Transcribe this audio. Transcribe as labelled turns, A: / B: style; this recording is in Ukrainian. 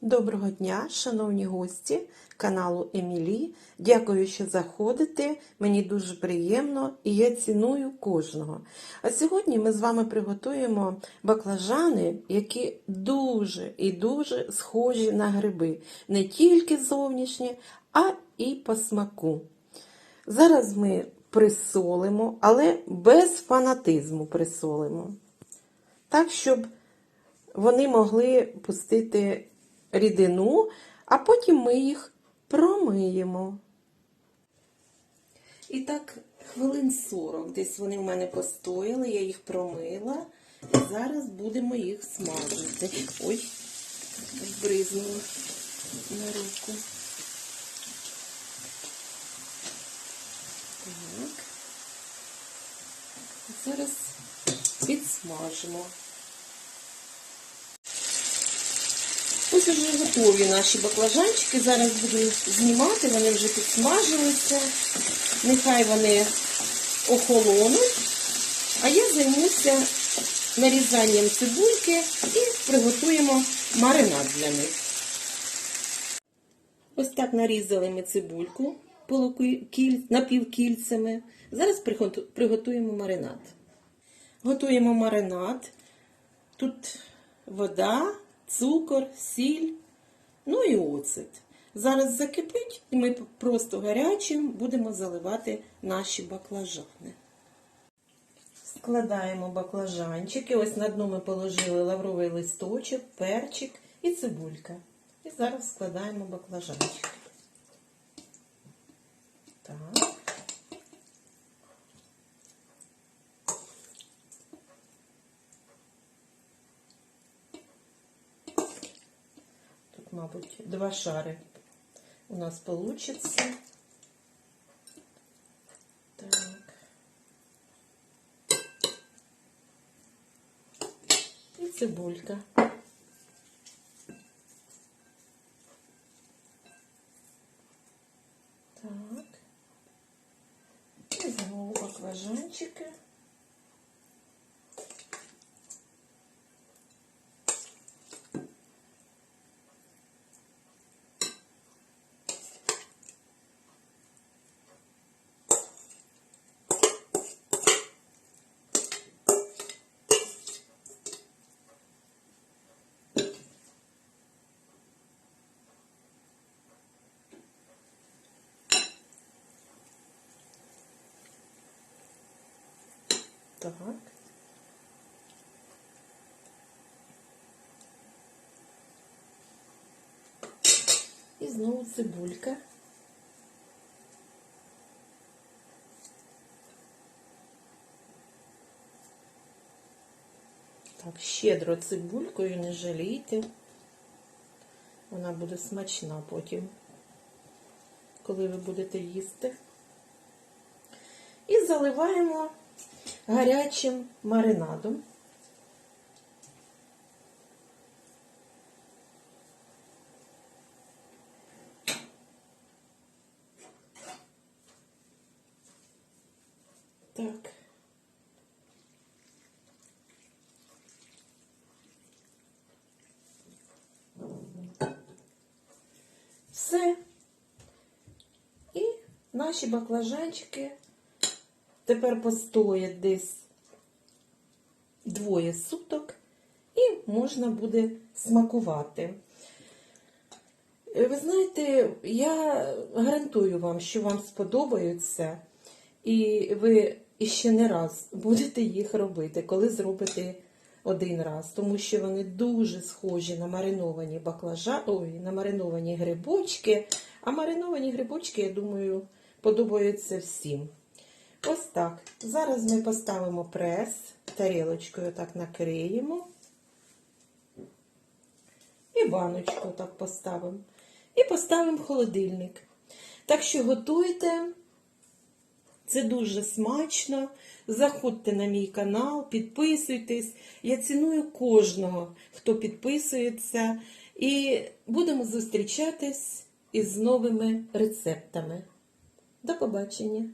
A: Доброго дня, шановні гості каналу Емілі. Дякую, що заходите. Мені дуже приємно і я ціную кожного. А сьогодні ми з вами приготуємо баклажани, які дуже і дуже схожі на гриби. Не тільки зовнішні, а і по смаку. Зараз ми присолимо, але без фанатизму присолимо. Так, щоб вони могли пустити рідину, а потім ми їх промиємо. І так, хвилин 40 десь вони в мене постояли, я їх промила. І зараз будемо їх смажити. Ой, бризнула на руку. Так. Зараз підсмажимо. Ось вже готові наші баклажанчики. Зараз буду знімати, вони вже підсмажилися. Нехай вони охолонуть. А я займуся нарізанням цибульки і приготуємо маринад для них. Ось так нарізали ми цибульку напівкільцями. Зараз приготуємо маринад. Готуємо маринад. Тут вода цукор, сіль, ну і оцет. Зараз закипить, і ми просто гарячим будемо заливати наші баклажани. Складаємо баклажанчики. Ось на дно ми положили лавровий листочок, перчик і цибулька. І зараз складаємо баклажанчики. Мабуть, два шари у нас получится. Так. І цибулька. Так. І знову баклажанчики. Так. І знову цибулька. Так, щедро цибулькою не жалійте. Вона буде смачна потім, коли ви будете їсти. І заливаємо гарячим маринадом. Так. Все. І наші баклажанчики Тепер постоять десь двоє суток і можна буде смакувати. Ви знаєте, я гарантую вам, що вам сподобаються, і ви іще не раз будете їх робити, коли зробите один раз, тому що вони дуже схожі на мариновані баклажа, ой, на мариновані грибочки, а мариновані грибочки, я думаю, подобаються всім. Ось так. Зараз ми поставимо прес, тарілочкою так накриємо. І баночку так поставимо. І поставимо холодильник. Так що готуйте. Це дуже смачно. Заходьте на мій канал, підписуйтесь. Я ціную кожного, хто підписується. І будемо зустрічатись із новими рецептами. До побачення!